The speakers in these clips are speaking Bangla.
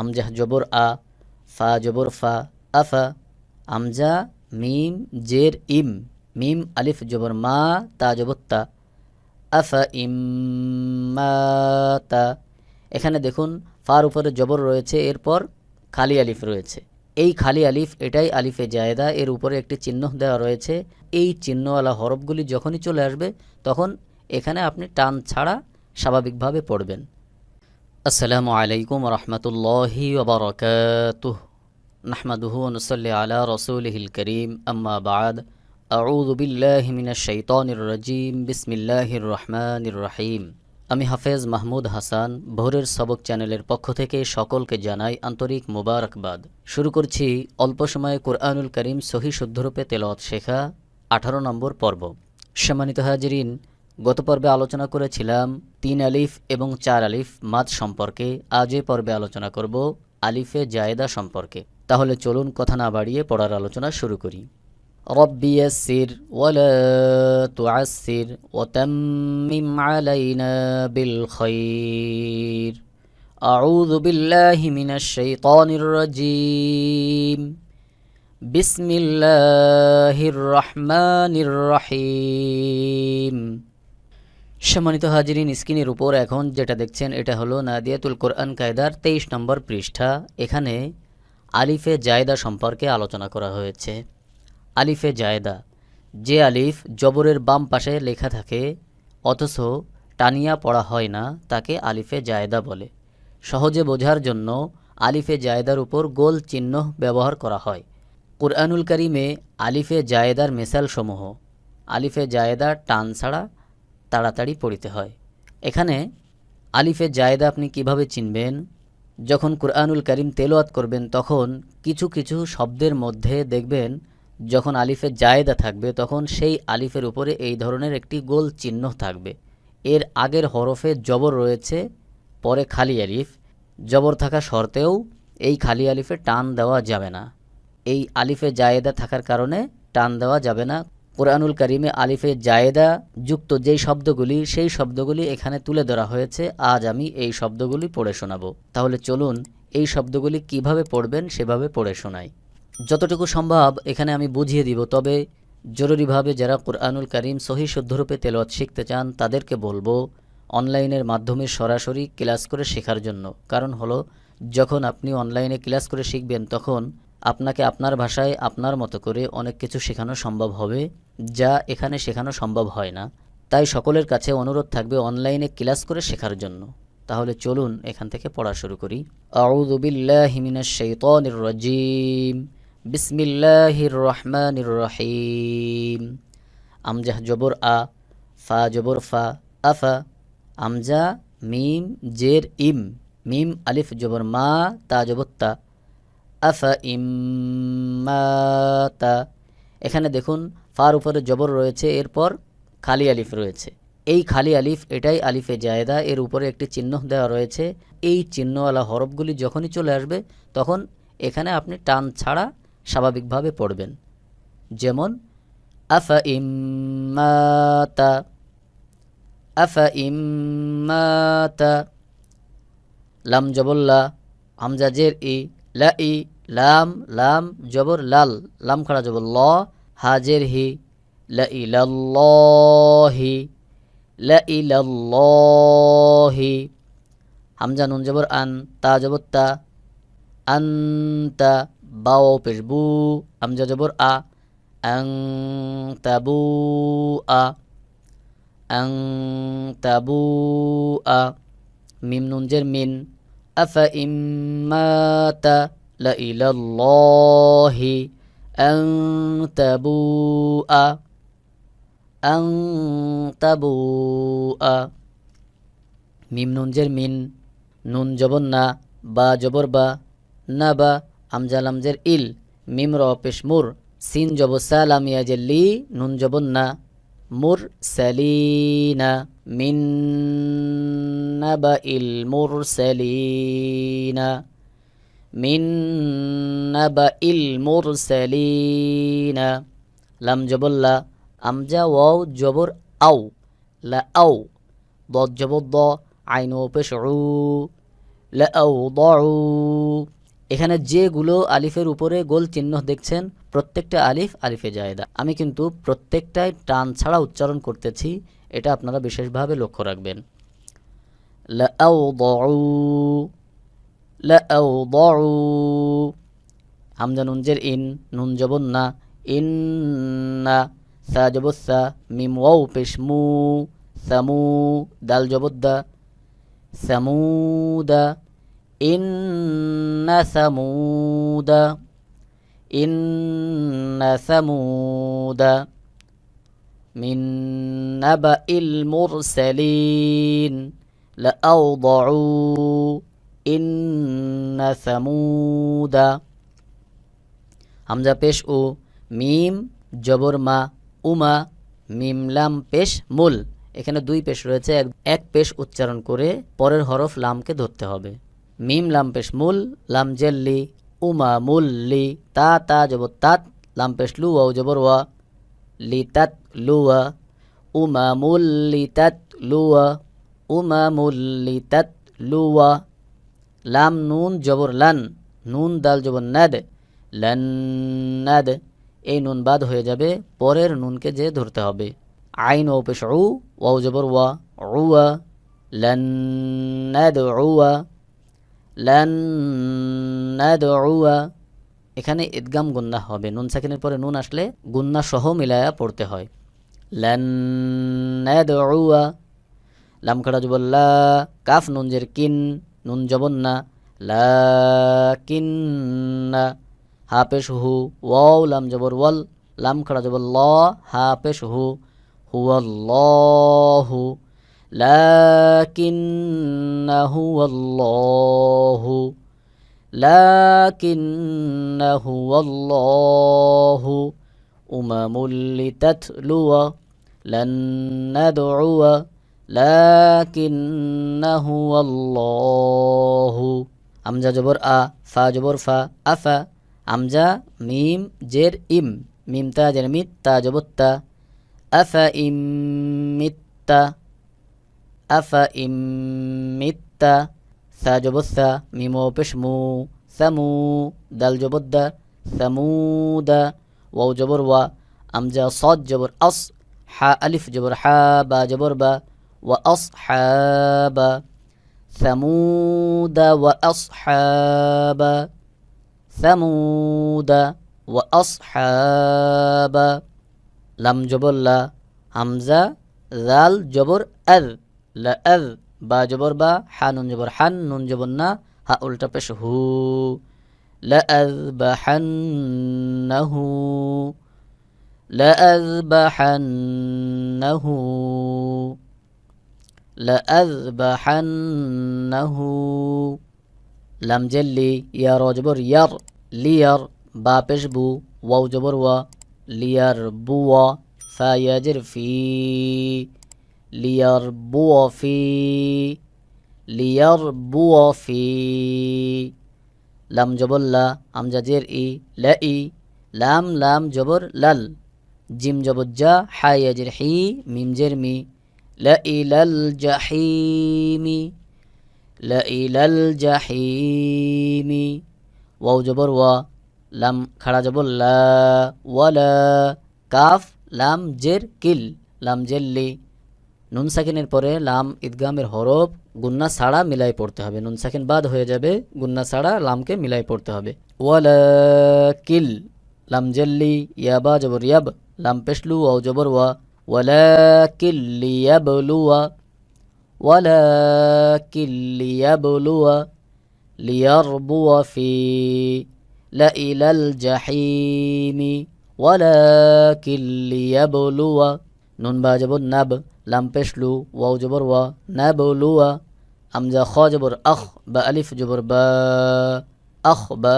আমজাহ জবর আ, ফা জবর ফা আফা আমজা মিম, জের, ইম, মিম, আলিফ, জবর মা, তা, জবর তা আফা ইম্মাতা এখানে দেখুন, ফার উপরে জবর রয়েছে, এরপর খালি আলিফ রয়েছে। এই খালি আলিফ, এটাই আলিফে জায়দা, এর উপরে একটি চিহ্ন দেওয়া রয়েছে। এই চিহ্নওয়ালা হরফগুলি যখনই চলে আসবে, তখন এখানে আপনি টান ছাড়া স্বাভাবিকভাবে পড়বেন। আসসালামু আলাইকুম রহমতুল্লাহি ওবরকাতুহ নাহমাদুহু নসল্লি আলা রসুলহিল করিম। আম্মা বাদ। আউযু বিল্লাহি মিনাশ শাইতানির রাজিম। বিসমিল্লাহির রহমানির রহিম। আমি হাফেজ মাহমুদ হাসান, ভোরের সবক চ্যানেলের পক্ষ থেকে সকলকে জানাই আন্তরিক মোবারকবাদ। শুরু করছি অল্প সময়ে কোরআনুল করিম সহি শুদ্ধরূপে তেলাওয়াত শেখা আঠারো নম্বর পর্ব। সম্মানিত হাজিরিন গত পর্বে আলোচনা করেছিলাম তিন আলিফ এবং চার আলিফ মাদ সম্পর্কে আজ এ পর্বে আলোচনা করব আলিফে জায়েদা সম্পর্কে তাহলে চলুন কথা না বাড়িয়ে পড়ার আলোচনা শুরু করি ربي يسر ولا تعسر وتمم علينا بالخير أعوذ بالله من الشيطان الرجيم بسم الله الرحمن الرحيم সম্মানিত হাজিরিন, স্ক্রিনের উপর এখন যেটা দেখছেন, এটা হলো নাদিয়াতুল কোরআন কায়দার তেইশ নম্বর পৃষ্ঠা। এখানে আলিফে জায়দা সম্পর্কে আলোচনা করা হয়েছে। আলিফে জায়দা, যে আলিফ জবরের বাম পাশে লেখা থাকে, অথচ টানিয়া পড়া হয় না, তাকে আলিফে জায়দা বলে। সহজে বোঝার জন্য আলিফে জায়দার উপর গোল চিহ্ন ব্যবহার করা হয়। কুরআনুল করিমে আলিফে জায়েদার মেসালসমূহ আলিফে জায়েদা টান ছাড়া তাড়াতাড়ি পড়িতে হয়। এখানে আলিফে জায়েদা আপনি কীভাবে চিনবেন? যখন কুরআনুল করিম তেলোয়াত করবেন, তখন কিছু কিছু শব্দের মধ্যে দেখবেন, যখন আলিফে জায়েদা থাকবে, তখন সেই আলিফের উপরে এই ধরনের একটি গোল চিহ্ন থাকবে। এর আগের হরফে জবর রয়েছে, পরে খালি আলিফ। জবর থাকা শর্তেও এই খালি আলিফে টান দেওয়া যাবে না। এই আলিফে জায়েদা থাকার কারণে টান দেওয়া যাবে না। কোরআনুল করিমে আলিফে জায়েদা যুক্ত যেই শব্দগুলি, সেই শব্দগুলি এখানে তুলে ধরা হয়েছে। আজ আমি এই শব্দগুলি পড়ে শোনাবো। তাহলে চলুন এই শব্দগুলি কীভাবে পড়বেন সেভাবে পড়ে শোনাই। যতটুকু সম্ভব এখানে আমি বুঝিয়ে দিব, তবে জরুরিভাবে যারা কোরআনুল করিম সহি শুদ্ধরূপে তেলত শিখতে চান, তাদেরকে বলব অনলাইনের মাধ্যমে সরাসরি ক্লাস করে শেখার জন্য। কারণ হলো, যখন আপনি অনলাইনে ক্লাস করে শিখবেন, তখন আপনাকে আপনার ভাষায় আপনার মতো করে অনেক কিছু শেখানো সম্ভব হবে, যা এখানে শেখানো সম্ভব হয় না। তাই সকলের কাছে অনুরোধ থাকবে অনলাইনে ক্লাস করে শেখার জন্য। তাহলে চলুন এখান থেকে পড়া শুরু করি। রহিম। আমজাহ জবর আ, ফা জবর ফা আফা আমজা মিম, জের, ইম। মিম, আলিফ, জবর মা, তা, জবর তা। আফা এখানে দেখুন, ফার উপরে জবর রয়েছে, এরপর খালি আলিফ রয়েছে। এই খালি আলিফ, এটাই আলিফে জায়দা, এর উপরে একটি চিহ্ন দেওয়া রয়েছে। এই চিহ্নওয়ালা হরফগুলি যখনই চলে আসবে, তখন এখানে আপনি টান ছাড়া স্বাভাবিকভাবে পড়বেন। যেমন, আফা ইম্মাতা। আফা লাম জবল্লা হামজাজের ই। লা ই লাম লাম, জবর, লাল, লাম খাড়া জবর, ল, হাজের হি লা ইলাল্লাহি লা ইলাল্লাহি হামজা, নুন জবর, আন, তা জবর, তা, আন্তা, বাও, পেশ, বু আমজা জবর, আ আং তাবু আ আং তাবু আ, মিম, নুন, জের, মিন ইলাল্লাহি আং তাবু আ আং তাবু আ মিম নুন জের মিন নুন জবর না বা জবর বা না বা আমজা লামজের ইল মিম র পেশ মুর সিন জব সালাম ইয়াজেল্লি নুন জবন না মুর সালিনা মিন নাবা ইল মুর সালিনা মিন নাবা ইল মুর সালিনা লাম জবল্লা আমজা ওয়াও জবর আও, লা আও দ জবর দ, আইন পেশ উ লাউদাউ এখানে যেগুলো আলিফের উপরে গোল চিহ্ন দেখছেন প্রত্যেকটা আলিফ আলিফে জায়দা। আমি কিন্তু প্রত্যেকটাই টান ছাড়া উচ্চারণ করতেছি, এটা আপনারা বিশেষভাবে লক্ষ্য রাখবেন। হামজা নুনজের ইন নুন জবন না ইন্না সা জবসা মিম ওয়াও পেশ মু সামু দাল জবদ্দা সামুদা, ইন্না, সামুদা। ইন্না সামুদা من نبأ المرسلين لأوضعوا إن ثمود হামজা পেশ ও মিম জবর মা উমা মিম লাম পেশ মুল এখানে দুই পেশ রয়েছে এক এক পেশ উচ্চারণ করে পরের হরফ লামকে ধরতে হবে মিম লাম পেশ মুল লাম জেল্লি উমা মুল লি তা তা জবর তাত লাম পেশ লু জবর ওয়া লি তাত লুয়া উমা মুল লি তাত লুয়া উমা মুল লি তাত লুয়া লাম নুন জবর লান নুন দাল জবর নাদ লান্নাদ এই নুন বাদ হয়ে যাবে পরের নুনকে যে ধরতে হবে আইন ও পেশ উ ওয়াও জবর ওয়া উয়া লান্নাদ উয়া উয়া এখানে ইদগাম গুন্না হবে। নুন সাকিনের পরে নুন আসলে গুন্না সহ মিলায়া পড়তে হয়। উয়া লাম খাড়া জবর লা, কাফ নুনজের কিন, নুন জবন না। লাকিন্না হা পেশ হু, ওয়াও, লাম জবর ওয়াল। লাম খাড়া জবর ল, হা পেশ হু লাকিন্না হুয়াল্লাহু লাকিন্না হুয়াল্লাহু উমামুল লিতাতলুয়া لن ندعو لكنه الله আমজা জবর আ ফা জবর ফা আফা আমজা মিম জের ইম মিম তা জের মিত তা জবর তা আফা ইম মিত্তা أفإن مت ثا جبثا ميمو بشمو ثمو دل جبد ثمود واو جبر و أمجا صاد جبر أص حا ألف جبر حا با جبر با وأصحاب ثمود وأصحاب ثمود وأصحاب لم جبر لا همزة ذال جبر أذ. লা আদ বা জবর বা হা নুন জবর হান নুন জবর না হা উল্টা পেশ হু লা আদ বা হান্নাহু লা আদ বা হান্নাহু لأذبحنه লাম জেল্লি ইয়ার অজবর ইয়ার লিয়ার বা পেশ বু ওয়াও জবর ওয়া লিয়ার ليربو في ليربو في. لام جبر لا ام جير إي لا إي. لام لام جبر لل. جيم جبر جا حي يجر حي ميم جر مي. لا إلى الجحيم لا إلى الجحيم واو جبر و لام خرا جبر لا ولا كاف لام جر كل لام جلي নুনসাকিনের পরে লাম ঈদগামের হরফ গুন্না ছাড়া মিলাই পড়তে হবে। নুনসাকিন বাদ হয়ে যাবে, গুন্না ছাড়া লামকে মিলাই পড়তে হবে। ওয়াল কিল, লাম জেল্লি ইয়াবা জবর ইয়াব, লাম পেশলু ওয়া জবর ওয়া। ওয়ালা কিল্লিয়াবলুয়া ওয়ালা কিল্লিয়াবলুয়া লিয়ারবুয়া ফি লা ইলাল জাহিমি। ওয়ালা কিল্লিয়াবলুয়া নুন বা জবর নাব। লাম পেশ লু ওয়াউ জবর ওয়া নায়ব লুয়া আমজা খ জবর আখ বা আলিফ জবর বা আখ বা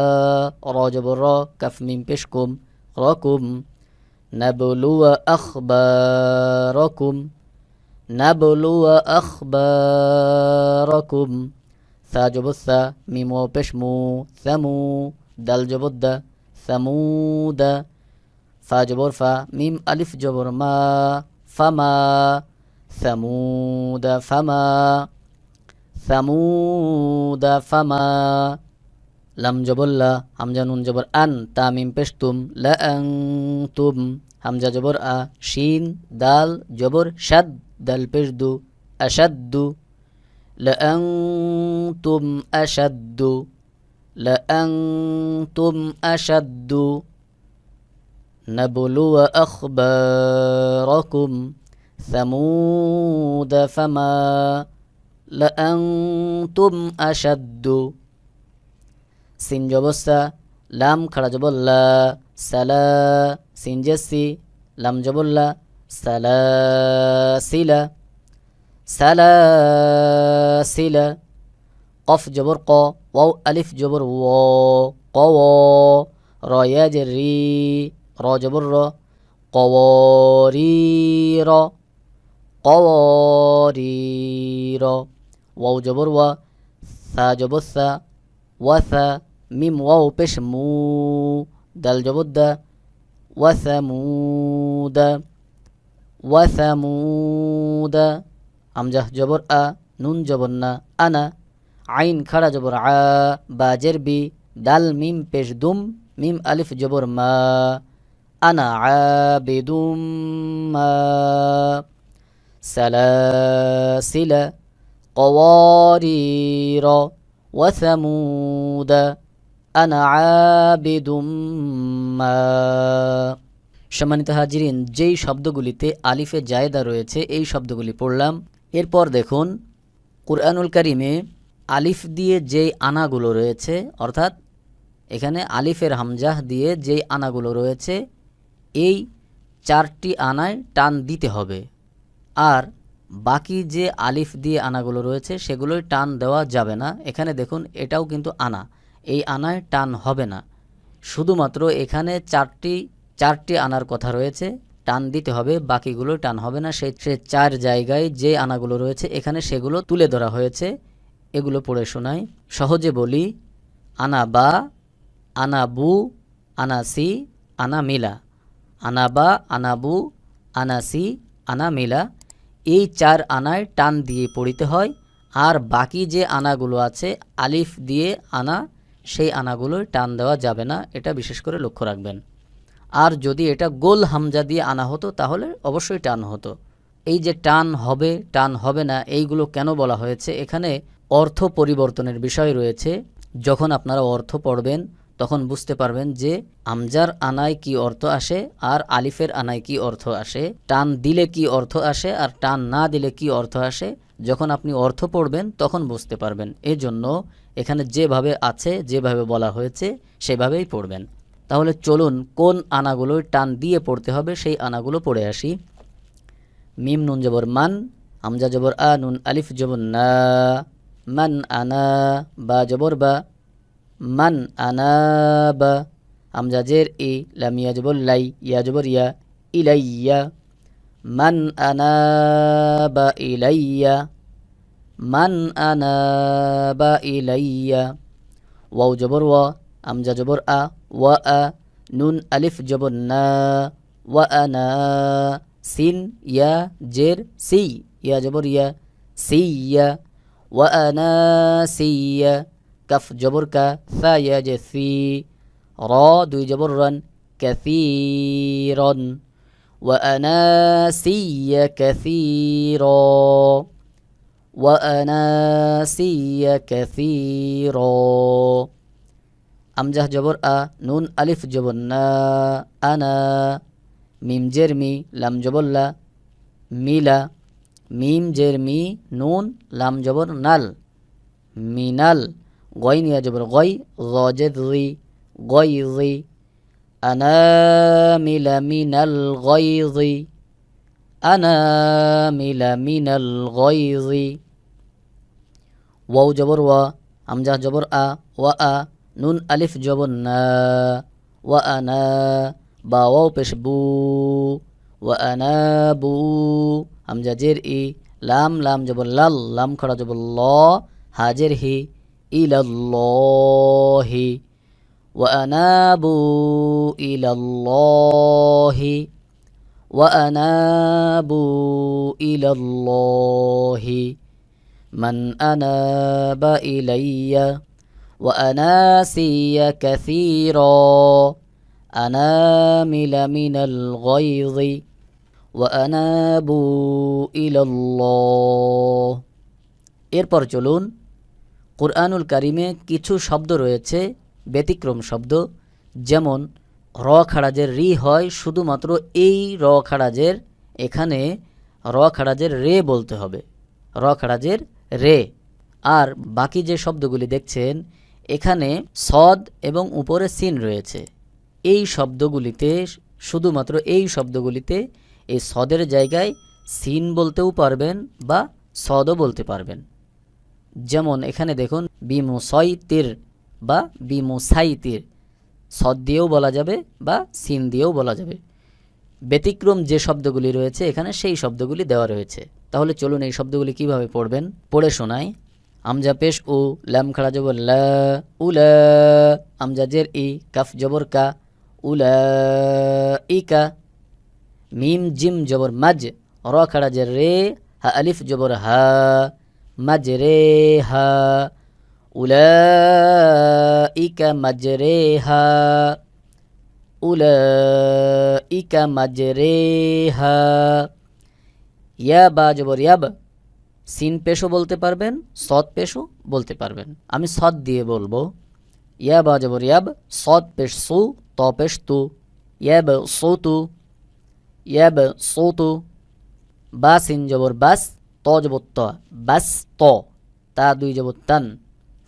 র জবর র কাফ মিম পেশ কুম র কুম নাবলুয়া আখবারকুম নাবলুয়া আখবারকুম সা জবসা মিমো পেশমু সামু দাল জবদ্দা সামুদা ফা জবর ফা মিম আলিফ জবর মা ফামা ثمود فما সামুদা ফামা লাম জবর লা হামজা নুন জবর আন তামিম পেশতুম লা আং তুম হামজা জবর আ শিন দাল জবর শাদ দাল পেশদু আশাদ্দু লা আং তুম আশাদ্দু লা আং তুম আশাদ্দু نبلو أخباركم ثمود فما لأنتم أشد. سين جبسة لام خرا جبلا سلا سين جسي سلا سلا. سلا سلا. قف جبر قا واو ألف جبر وا قوا را يا جري را جبر را قوارير র কওয়ারির কওয়ারির ওয়াও জবর ওয়া সা জবর সা ওয়াসা মিম ওয়াও পেশ মু দাল জবর দা ওয়াসামুদা ওয়াসামুদা আমজাহ জবর আ নুন জবর না আনা আইন খাড়া জবর আ বাজের বি দাল মিম পেশ দুম মিম আলিফ জবর মা আনা আবিদুম মা সালাসিলা قوارير وثمود أنا عابد ما সম্মানিত হাজিরিন যেই শব্দগুলিতে আলিফে জায়দা রয়েছে এই শব্দগুলি পড়লাম এরপর দেখুন কুরআনুল কারিমে আলিফ দিয়ে যেই আনাগুলো রয়েছে অর্থাৎ এখানে আলিফের হামজাহ দিয়ে যেই আনাগুলো রয়েছে এই চারটি আনায় টান দিতে হবে আর বাকি যে আলিফ দিয়ে আনাগুলো রয়েছে, সেগুলোই টান দেওয়া যাবে না। এখানে দেখুন, এটাও কিন্তু আনা। এই আনায় টান হবে না। শুধুমাত্র এখানে চারটি চারটি আনার কথা রয়েছে। টান দিতে হবে বাকিগুলো টান হবে না। সেই চার জায়গায় যে আনাগুলো রয়েছে, এখানে সেগুলো তুলে ধরা হয়েছে। এগুলো পড়ে শোনাই। সহজে বলি, আনা বা, আনা বু, আনা সি, আনা মিলা। আনা বা, আনা বু, আনা সি, আনা মিলা। এই চার আনায় টান দিয়ে পড়িতে হয়, আর বাকি যে আনাগুলো আছে, আলিফ দিয়ে আনা, সেই আনাগুলোয় টান দেওয়া যাবে না, এটা বিশেষ করে লক্ষ্য রাখবেন। আর যদি এটা গোল হামজা দিয়ে আনা হতো, তাহলে অবশ্যই টান হতো। এই যে টান হবে টান হবে না, এইগুলো কেন বলা হয়েছে? এখানে অর্থ পরিবর্তনের বিষয় রয়েছে। যখন আপনারা অর্থ পড়বেন তখন বুঝতে পারবেন যে আমজার আনায় কি অর্থ আসে আর আলিফের আনায় কি অর্থ আসে। টান দিলে কি অর্থ আসে আর টান না দিলে কি অর্থ আসে? যখন আপনি অর্থ পড়বেন, তখন বুঝতে পারবেন। এজন্য এখানে যেভাবে আছে, যেভাবে বলা হয়েছে, সেভাবেই পড়বেন। তাহলে চলুন কোন আনাগুলোয় টান দিয়ে পড়তে হবে, সেই আনাগুলো পড়ে আসি। মিম নুন জবর মান, আমজা জবর আ নুন আলিফ জবর না, মান আনা, বা জবর বা। মান আনাবা। আমজা জের ই লামিয়া জবর লাই ইয়া জবর ইয়া, ইলাইয়া। মান আনাবা ইলাইয়া। মান আনাবা ইলাইয়া। ওয়াও জবর ওয়া, আমজা জবর আ, ওয়া আ, নুন আলিফ জবর না, ওয়া আনা সিন, ইয়া, জের, সি, ইয়া জবর ইয়া সিয়া ওয়া আনা সিয়া কাফ জবর কা সা ইয়া যে সি র দুই জবর রান كثيرا وأناسي كثيرا وأناسي كثيرا আমজাহ জবর আ নুন আলিফ জবর না আনা মিম জের মি লাম জবল্লা মিলা মিম জের মি নুন লাম জবর নাল মিনাল গয় নিয়া জবর গয় গজেদ রি গয় রি أنامل من الغيظ أنامل من الغيظ ওয়াও জবর ওয়া আমজা জবর আ ওয়া আ নুন আলিফ জবর না ওয়া আনা বা ওয়াও পেশ বু ওয়া আনা বু আমজা জের ই লাম লাম জবর লাল লাম খড়া জবর ল হাজের হি ইলাল্লাহি وأنابوا إلى الله وأنابوا إلى الله من أناب إلي وأناسي كثيرا أنامل من الغيظ وأنابوا إلى الله এরপর চলুন কুরআনুল কারিমে কিছু শব্দ রয়েছে, ব্যতিক্রম শব্দ, যেমন, র খারাজের রি হয় শুধুমাত্র এই র খাড়াজের এখানে র খারাজের রে বলতে হবে, র খাড়াজের রে। আর বাকি যে শব্দগুলি দেখছেন, এখানে সদ এবং উপরে সিন রয়েছে। এই শব্দগুলিতে, শুধুমাত্র এই শব্দগুলিতে এই সদের জায়গায় সিন বলতেও পারবেন বা সদও বলতে পারবেন। যেমন এখানে দেখুন বিমুসইতির বা বিমুসাইতির। সদ দিয়েও বলা যাবে বা সিন দিয়েও বলা যাবে। ব্যতিক্রম যে শব্দগুলি রয়েছে, এখানে সেই শব্দগুলি দেওয়া রয়েছে। তাহলে চলুন এই শব্দগুলি কীভাবে পড়বেন? পড়ে শোনাই। আমজা পেশ উ ল্যাম খাড়া জবর ল উল আমজা জের ই, কাফ জবর কা উল ই কা। মিম জিম জবর মাজ, র খাড়া জের রে, হা আলিফ জবর হা। মাজ রে হা উলাইকা মাজরেহা উলাইকা মাজরেহা ইয়া বা জবর ইয়াব সিন পেশও বলতে পারবেন সৎ পেশও বলতে পারবেন আমি সৎ দিয়ে বলব ইয়া বা জবর ইয়াব সৎ পেশ সু ত পেশ তু ইয়াব সো তু ইয়াব সো তু বা সিন জবর বাস ত জবর ত, বাস ত, তা দুই জবর তান,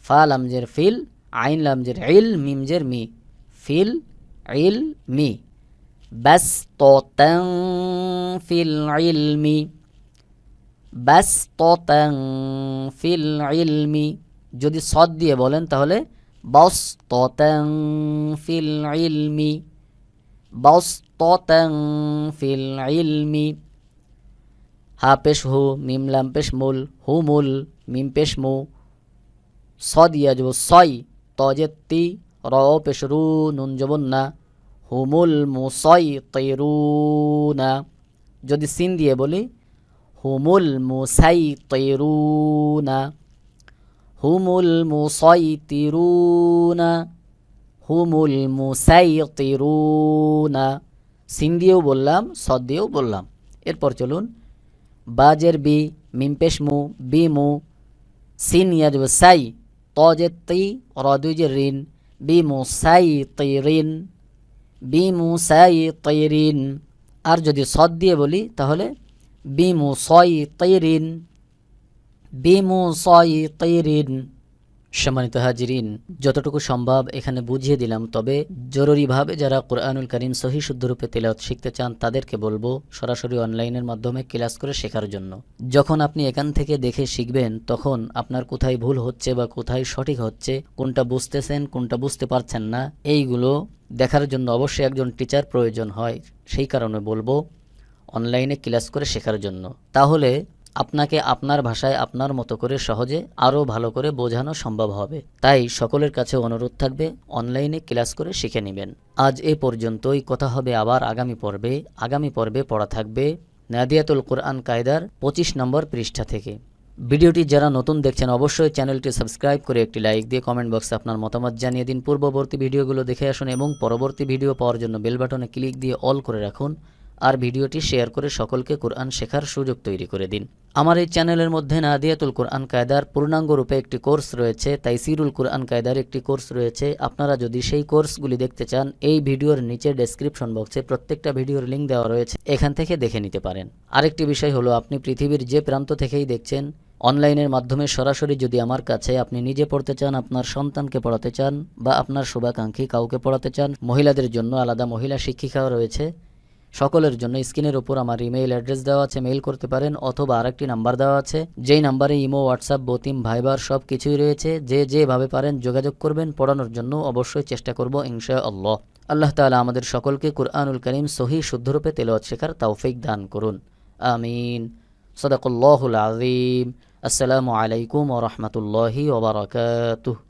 ফা লামজের ফিল, আইন লামজের ইল মিমজের মি, ফিল, ইল, মি, বাস তং ফিল, ইল, মি, বাস তং ফিল, ইল, মি, যদি সদ দিয়ে বলেন তাহলে বস তং ফিল ইলমি বস তং ফিল ইলমি হা পেশ হু, মিম লাম পেশ মুল, হু মুল, মিম পেশ মু। সদ ইয়া যাব সয় তজেত্তি র পেশ রু, নুন জবন না। হুমুল মুসই তৈরুনা যদি সিন দিয়ে বলি হুমুল মুসাই তৈরুনা হুমুল মুসাই তিরুনা হুমুল মুসাই তিরুনা সিন দিয়েও বললাম সদ দিয়েও বললাম। এরপর চলুন বাজের বি, মিমপেশ মু, বি মু, সিন ইয়াজব সাই তজে তি রদুজের রিন বি মু সাই তৈরিন বি মু সাই তৈরিন আর যদি সদ দিয়ে বলি, তাহলে বি মু সই তৈ রিন বি মু সয় তৈরিন সম্মানিত হাজিরিন, যতটুকু সম্ভব এখানে বুঝিয়ে দিলাম, তবে জরুরিভাবে যারা কোরআনুল করিম সহি শুদ্ধরূপে তেলাওয়াত শিখতে চান, তাদেরকে বলব সরাসরি অনলাইনের মাধ্যমে ক্লাস করে শেখার জন্য। যখন আপনি এখান থেকে দেখে শিখবেন, তখন আপনার কোথায় ভুল হচ্ছে বা কোথায় সঠিক হচ্ছে, কোনটা বুঝতেছেন, কোনটা বুঝতে পারছেন না, এইগুলো দেখার জন্য অবশ্যই একজন টিচার প্রয়োজন হয়। সেই কারণে বলব, অনলাইনে ক্লাস করে শেখার জন্য। তাহলে আপনাকে আপনার ভাষায় আপনার মতো করে সহজে আরও ভালো করে বোঝানো সম্ভব হবে। তাই সকলের কাছে অনুরোধ থাকবে, অনলাইনে ক্লাস করে শিখে নেবেন। আজ এ পর্যন্তই। কথা হবে আবার আগামী পর্বে। আগামী পর্বে পড়া থাকবে নাদিয়াতুল কোরআন কায়দার পঁচিশ নম্বর পৃষ্ঠা থেকে। ভিডিওটি যারা নতুন দেখছেন, অবশ্যই চ্যানেলটি সাবস্ক্রাইব করে একটি লাইক দিয়ে কমেন্ট বক্সে আপনার মতামত জানিয়ে দিন। পূর্ববর্তী ভিডিওগুলো দেখে আসুন এবং পরবর্তী ভিডিও পাওয়ার জন্য বেল বাটনে ক্লিক দিয়ে অল করে রাখুন। আর ভিডিওটি শেয়ার করে সকলকে কোরআন শেখার সুযোগ তৈরি করে দিন। আমার এই চ্যানেলের মধ্যে নাদিয়াতুল কোরআন কায়দার পূর্ণাঙ্গ রূপে একটি কোর্স রয়েছে তাই সিরুল কোরআন কায়দার একটি কোর্স রয়েছে। আপনারা যদি সেই কোর্সগুলি দেখতে চান, এই ভিডিওর নিচে ডেসক্রিপশন বক্সে প্রত্যেকটা ভিডিওর লিঙ্ক দেওয়া রয়েছে। এখান থেকে দেখে নিতে পারেন। আরেকটি বিষয় হলো, আপনি পৃথিবীর যে প্রান্ত থেকেই দেখছেন, অনলাইনের মাধ্যমে সরাসরি যদি আমার কাছে আপনি নিজে পড়তে চান, আপনার সন্তানকে পড়াতে চান বা আপনার শুভাকাঙ্ক্ষী কাউকে পড়াতে চান, মহিলাদের জন্য আলাদা মহিলা শিক্ষিকাও রয়েছে। সকলের জন্য স্ক্রিনের উপর আমার ইমেইল অ্যাড্রেস দেওয়া আছে, মেইল করতে পারেন অথবা আরেকটি নাম্বার দেওয়া আছে। যেই নাম্বারে ইমো, হোয়াটসঅ্যাপ, বতিম, ভাইবার সব কিছুই রয়েছে, যে যেভাবে পারেন যোগাযোগ করবেন, পড়ানোর জন্য অবশ্যই চেষ্টা করব ইনশা আল্লাহ আল্লাহ তাআলা আমাদের সকলকে কুরআনুল করিম সহি শুদ্ধরূপে তেলাওয়াত শেখার তৌফিক দান করুন। আমিন। সদাকুল্লাহুল আযীম। আসসালামু আলাইকুম ওয়া রাহমাতুল্লাহি ওয়া বারাকাতুহু।